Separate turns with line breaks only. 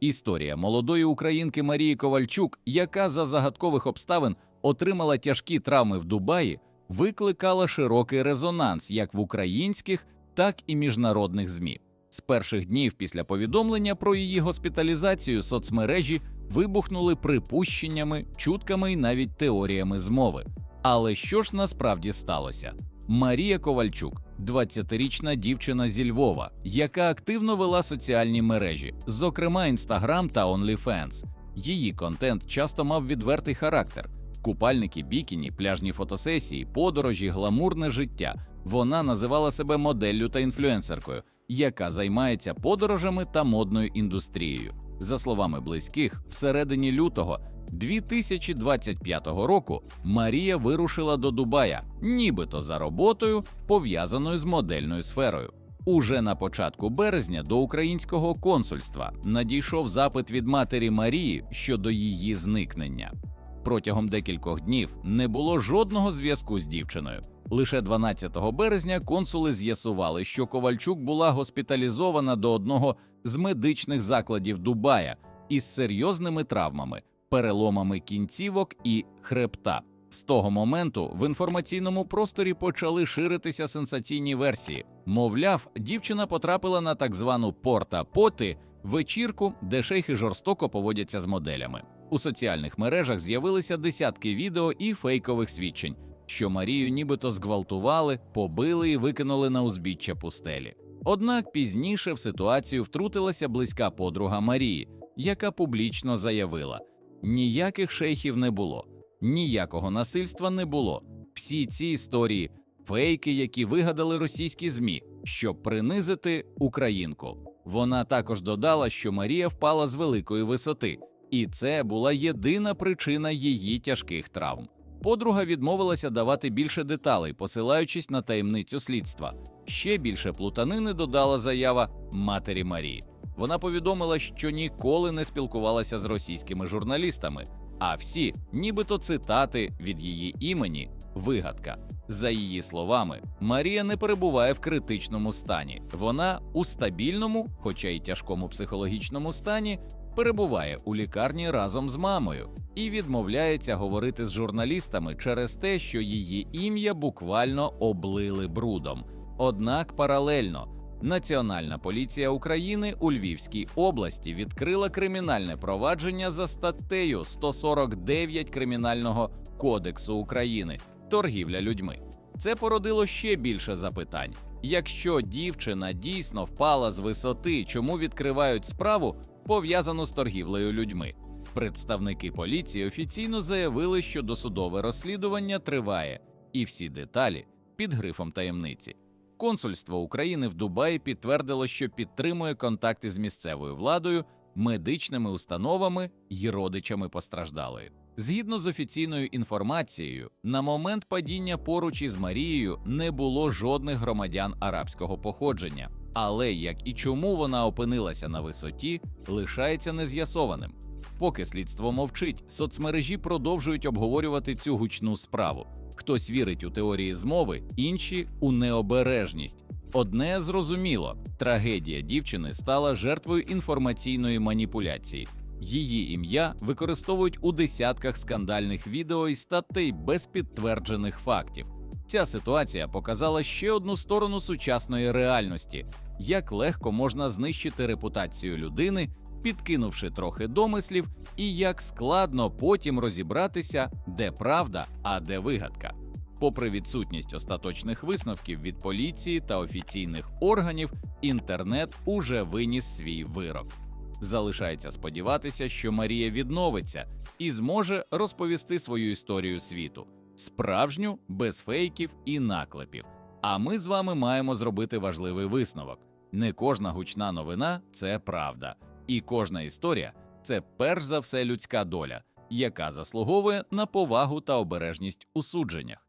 Історія молодої українки Марії Ковальчук, яка за загадкових обставин отримала тяжкі травми в Дубаї, викликала широкий резонанс як в українських, так і міжнародних ЗМІ. З перших днів після повідомлення про її госпіталізацію соцмережі вибухнули припущеннями, чутками і навіть теоріями змови. Але що ж насправді сталося? Марія Ковальчук, 20-річна дівчина зі Львова, яка активно вела соціальні мережі, зокрема Instagram та OnlyFans. Її контент часто мав відвертий характер: купальники, бікіні, пляжні фотосесії, подорожі, гламурне життя. Вона називала себе моделлю та інфлюенсеркою, яка займається подорожами та модною індустрією. За словами близьких, всередині лютого 2025 року Марія вирушила до Дубая, нібито за роботою, пов'язаною з модельною сферою. Уже на початку березня до українського консульства надійшов запит від матері Марії щодо її зникнення. Протягом декількох днів не було жодного зв'язку з дівчиною. Лише 12 березня консули з'ясували, що Ковальчук була госпіталізована до одного з медичних закладів Дубая із серйозними травмами, переломами кінцівок і хребта. З того моменту в інформаційному просторі почали ширитися сенсаційні версії. Мовляв, дівчина потрапила на так звану порта поти вечірку, де шейхи жорстоко поводяться з моделями. У соціальних мережах з'явилися десятки відео і фейкових свідчень, що Марію нібито зґвалтували, побили і викинули на узбіччя пустелі. Однак пізніше в ситуацію втрутилася близька подруга Марії, яка публічно заявила: ніяких шейхів не було, ніякого насильства не було. Всі ці історії фейки, які вигадали російські змі, щоб принизити українку. Вона також додала, що Марія впала з великої висоти, і це була єдина причина її тяжких травм. Подруга відмовилася давати більше деталей, посилаючись на таємницю слідства. Ще більше плутанини додала заява матері Марії. Вона повідомила, що ніколи не спілкувалася з російськими журналістами, а всі, нібито цитати від її імені, вигадка. За її словами, Марія не перебуває в критичному стані. Вона у стабільному, хоча й тяжкому психологічному стані, перебуває у лікарні разом з мамою і відмовляється говорити з журналістами через те, що її ім'я буквально облили брудом. Однак паралельно Національна поліція України у Львівській області відкрила кримінальне провадження за статтею 149 Кримінального кодексу України торгівля людьми. Це породило ще більше запитань. Якщо дівчина дійсно впала з висоти, чому відкривають справу пов'язану з торгівлею людьми? Представники поліції офіційно заявили, що досудове розслідування триває, і всі деталі під грифом таємниці. Консульство України в Дубаї підтвердило, що підтримує контакти з місцевою владою, медичними установами й родичами постраждалої. Згідно з офіційною інформацією, на момент падіння поруч із Марією не було жодних громадян арабського походження, але як і чому вона опинилася на висоті, лишається нез'ясованим. Поки слідство мовчить, соцмережі продовжують обговорювати цю гучну справу. Хтось вірить у теорії змови, інші у необережність. Одне зрозуміло, трагедія дівчини стала жертвою інформаційної маніпуляції. Її ім'я використовують у десятках скандальних відео і статей без підтверджених фактів. Ця ситуація показала ще одну сторону сучасної реальності: як легко можна знищити репутацію людини, підкинувши трохи домислів, і як складно потім розібратися, де правда, а де вигадка. Попри відсутність остаточних висновків від поліції та офіційних органів, інтернет уже виніс свій вирок. Залишається сподіватися, що Марія відновиться і зможе розповісти свою історію світу, справжню, без фейків і наклепів. А ми з вами маємо зробити важливий висновок: не кожна гучна новина це правда, і кожна історія це перш за все людська доля, яка заслуговує на повагу та обережність у судженнях.